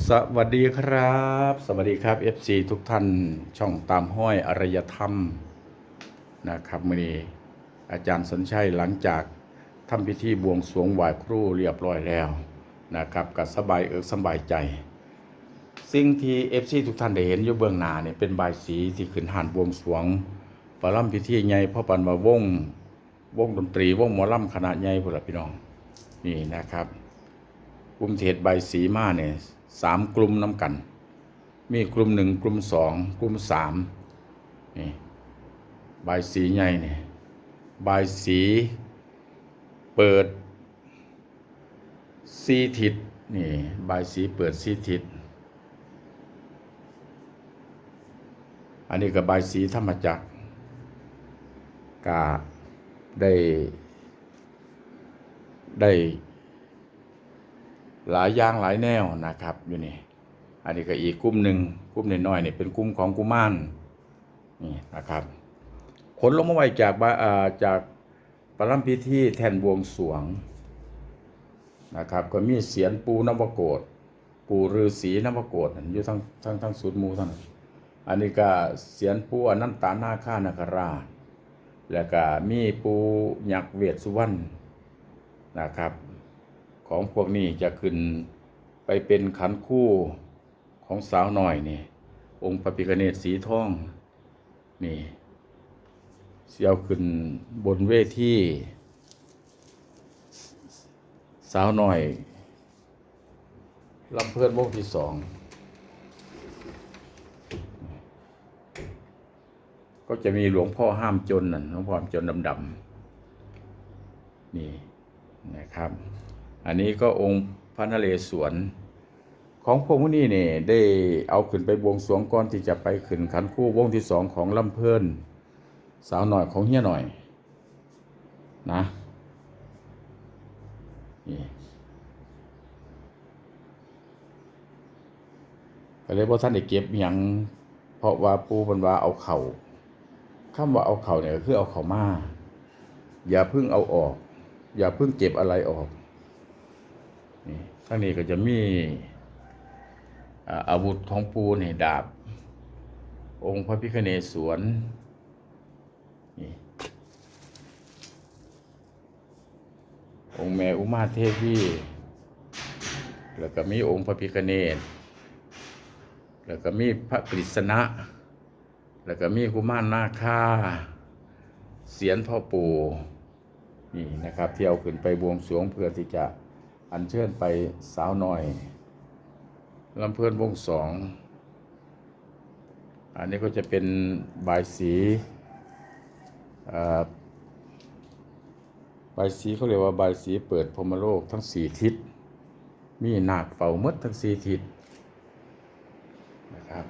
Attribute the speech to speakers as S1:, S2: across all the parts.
S1: สวัสดีครับ สวัสดีครับ FC ทุกท่านช่องตามห้อยอารยธรรมนะครับมื่อนี้อาจารย์สนชัยหลังจากทำพิธีบวงสรวงไหว้ครูเรียบร้อยแล้วนะครับกับสบายเอิกสบายใจ สิ่งที่ FC ทุกท่านได้เห็นอยู่เบื้องหน้าเนี่ยเป็นบายสีที่ขึ้นหานบวงสรวงประลัมพิธีใหญ่พ่อปันมาวงวงดนตรีวงหมอลำขนาดใหญ่พุ่นละพี่น้องนี่นะครับ ลุ่มเทศใบสีมาเนี่ยสามกลุ่มน้ำกัน มีกลุ่มหนึ่งกลุ่มสองกลุ่มสามนี่ใบสีใหญ่เนี่ยใบสีเปิดสีทิศนี่ใบสีเปิดสีทิศอันนี้ก็ใบสีธรรมจักรกาได้ได้ หลายอย่างหลายแนวนะครับอยู่นี่อันนี้ก็อีกกลุ่มหนึ่งกลุ่มน้อยๆนี่เป็นกลุ่มของกุมารนี่นะครับขนลงมาไว้จากบาอ่าจากปรัมพิธีแทนบวงสวงนะครับก็มีเสียนปูนวโกฏปูฤาษีนวโกฏนั่นอยู่ทั้งทั้งทั้งสุดมูทั้งอันนี้ก็เสียนปูอนันตานาคานาคราช แล้วก็มีปูยักษ์เวทสุวรรณนะครับ ของพวกนี้จะขึ้นไปเป็นขันคู่ของสาวหน่อยนี่ องค์พระพิฆเนศสีทองนี่เสียวขึ้นบนเวทีสาวหน่อยลำเพื่อนวงที่สอง ก็จะมีหลวงพ่อห้ามจนน่ะหลวงพ่อห้ามจนดำๆนี่นะครับ อันนี้ก็องค์พระนเรศวรของพวกมุนี้เนี่ยได้เอาขึ้นไปบวงสรวงก่อนที่จะไปขึ้นขันคู่วงที่สองของลำเพลินสาวหน่อยของเฮียหน่อยนะนี่ก็เลยว่าท่านได้เก็บหยังเพราะว่าปูมันว่าเอาเข่าคำว่าเอาเข่าเนี่ยก็คือเอาเข่ามาอย่าเพิ่งเอาออก อย่าเพิ่งเก็บอะไรออกางนี้ก็จะมีอาวุธของปูนี่ดาบ องค์พระพิฆเนศวรนี่องค์แม่อุมาเทวีแล้วก็มีองค์พระพิฆเนศแล้วก็มีพระกฤษณะ แล้วก็มีกุมารนาคาเสียนพ่อปู่นี่นะครับ ที่เอาขึ้นไปบวงสรวงเพื่อที่จะ อัญเชิญไปสาวหน่อยลำเพลินวงสอง อันนี้ก็จะเป็นบายสีอ่าบายสีเขาเรียกว่าบายสีเปิดพมโลกทั้งสี่ทิศ มีหนาคเฝ้ามดทั้งสี่ทิศนะครับ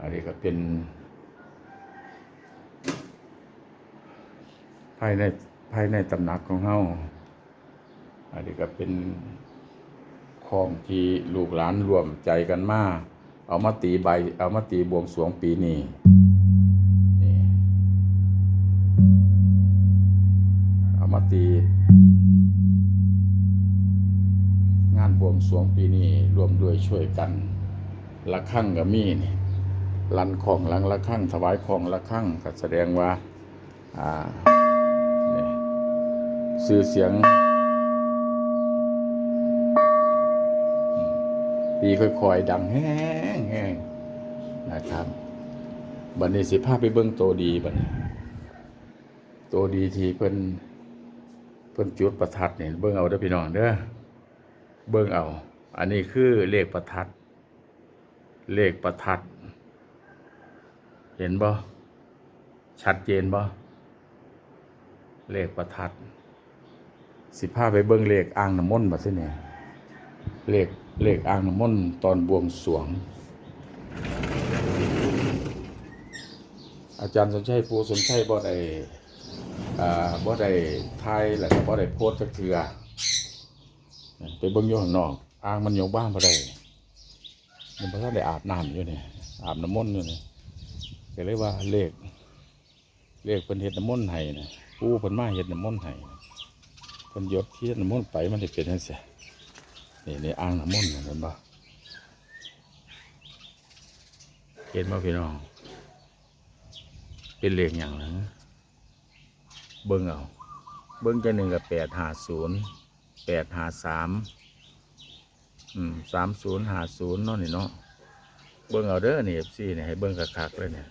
S1: อันนี้ก็เป็น ภายในภายในตำหนักของเฮา อันนี้ก็เป็นของที่ลูกหลานรวมใจกันมาเอามาตีใบ เอามาตีบวงสวงปีนี้นี่เอามาตี งานบวงสวงปีนี้รวมด้วยช่วยกันละครั้งก็มีนี่ลันของหลังละครั้งถวายของละครั้งก็แสดงว่า อ่านี่สื่อเสียง ปีค่อยๆดังแห้งแห้งนะครับบันนี้สิภาพไปเบิ้งโตดีบันี้โตดีทีเพิ่นเพิ่นจุดประทัดเนี่ยเบิ้งเอาเด้อพี่น้องเด้อเบิ้งเอา อันนี้คือเลขประทัด เลขประทัด เห็นบ่ชัดเจนบ่เลขประทัด สิภาพไปเบิ้งเลขอ่างน้ำมนต์บัดนี้เนี่ยเลข เลขอ่างน้ำมนต์ตอนบวงสวง อาจารย์สนชัยปูสนชัยบ่ได้อ่าบ่ได้ทายแล้วก็บ่ได้โพสต์จักเทือไปเบิ่งอยู่ข้างนอกอ่างมันอยู่บ้านบ่ได้มันบ่ทันได้อาบน้ำอยู่เนี่ยอาบน้ำมนต์อยู่เนี่ยก็เลยว่าเลขเลขเพิ่นเฮ็ดน้ำมนต์ให้นะปูเพิ่นมาเฮ็ดน้ำมนต์ให้นะเพิ่นยกเทียนน้ำมนต์ไปมันสิเป็นจังซี่ นี่ในอ่างน้ำมนต์เห็นปะเห็นป่พี่น้อง เป็นเลขอย่างนึงเบิ้งเอา เบิ้งจะหนึ่งกับแปดหาศูนย์แปดหาสามอืมสามศูนย์หาศูนย์เนาะนี่เนาะเบิ้งเอาเด้อนี่เอฟซีเนี่ยให้เบิ้งคักๆเลยเนี่ย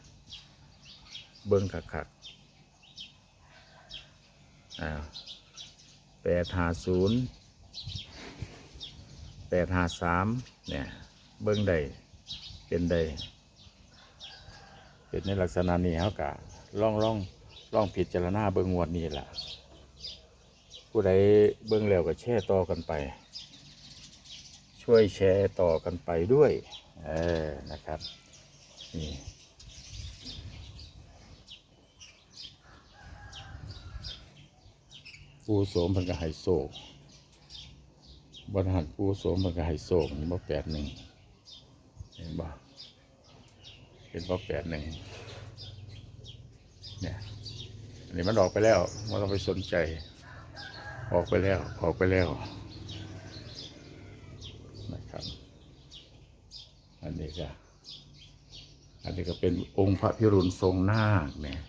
S1: เบิ้งคักๆอ้าแปดหาศูนย์ แปดหาสามเนี่ย เบิ้งได้เป็นได้เป็นในลักษณะนี้เขากะล่องล่องล่องผิดจารณาเบิ้งงวดนี้แหละผู้ใดเบิ้งแล้วก็แชร์ต่อกันไป ช่วยแชร์ต่อกันไปด้วย เออนะครับนี่ปูโสมพันกไฮโศก บรหันปูโสมเพันกไฮโศกนี่บ่แปดหนึ่งเห็นบ่เห็นบ่แปดหนึ่งเนี่ยอันนี้มันออกไปแล้วไม่ต้องไปสนใจ ออกไปแล้ว ออกไปแล้วนะครับ อันนี้ก็อันนี้ก็เป็นองค์พระพิรุณทรงนาคเนี่ย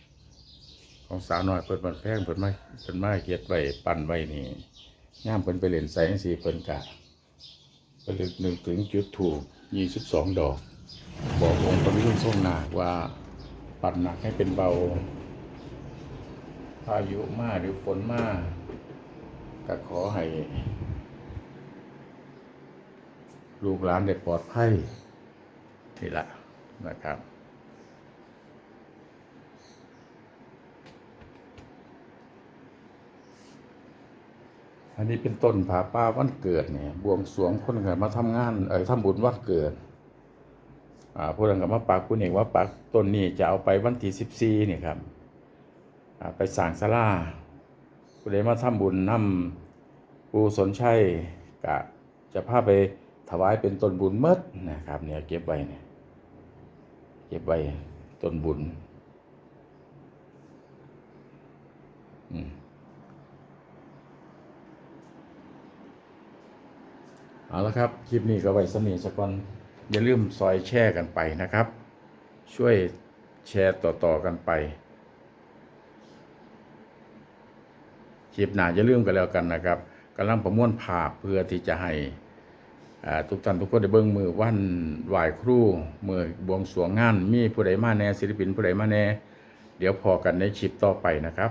S1: ของสาวน้อยเพิ่นบันแพงเพิ่นมาเพิ่นมาเฮ็ดไว้ปั่นไว้นี่ ย่ามเพิ่นไปเล่นไสจังซี่เพิ่นกะเพิ่นลึกนึกถึงจุดถูก22ดอก บอกองค์พระวิรุณทรงนาว่าปั่นหนักให้เป็นเบาพายุมาหรือฝนมาก็ขอให้ลูกหลานได้ปลอดภัยนี่ละนะครับ อันนี้เป็นต้นผาป้าวันเกิดเนี่ยบวงสรวงคนกันมาทำงานเออทำบุญวันเกิดอ่าผู้นั้นก็มาปักผู้นี้ว่าปักต้นนี้จะเอาไปวันที่สิบสี่นี่ครับอ่าไปสร้างศาลาผู้ใดมาทำบุญนำปูสนชัยกะจะพาไปถวายเป็นต้นบุญเมดนะครับเนี่ยเก็บไว้เนี่ยเก็บไว้ต้นบุญอืม เอาละครับ คลิปนี้ก็ไว้สมีสกอนอย่าลืมซอยแชร์กันไปนะครับ ช่วยแชร์ต่อๆกันไปคลิปหน้าอย่าลืมกันแล้วกันนะครับกำลังประมวลภาพเพื่อที่จะให้ทุกท่านทุกคนได้เบิ่งมือวันไหวครูมือบวงสวงงาน มีผู้ใดมาแน่ศิลปินผู้ใดมาแน่ เดี๋ยวพอกันในคลิปต่อไปนะครับ